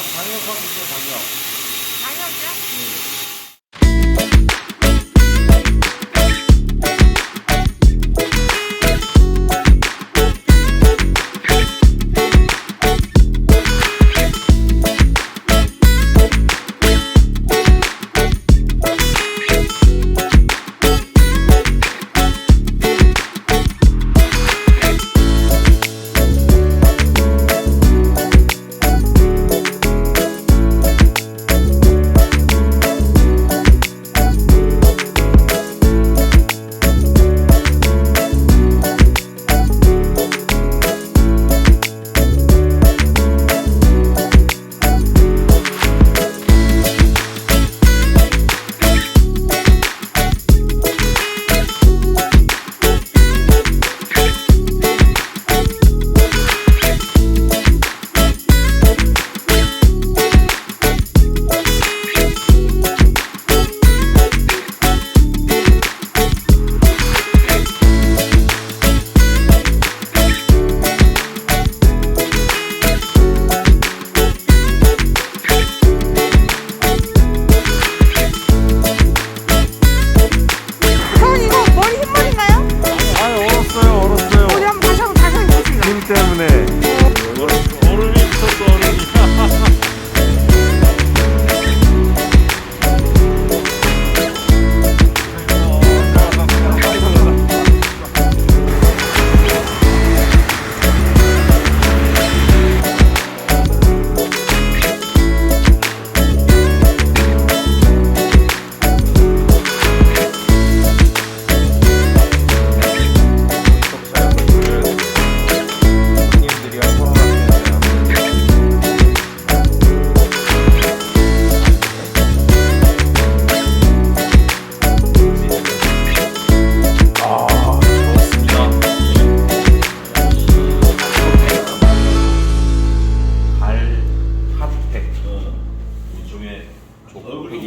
방역하고 방역. 방역이요? 형 때문에.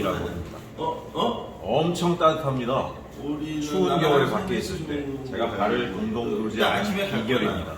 조팩이라고 합니다. 어? 어? 엄청 따뜻합니다. 우리는 추운 겨울에 밖에 있을 좀때 제가 발을 동동 돌지 야, 않은 아침에 갈 비결입니다.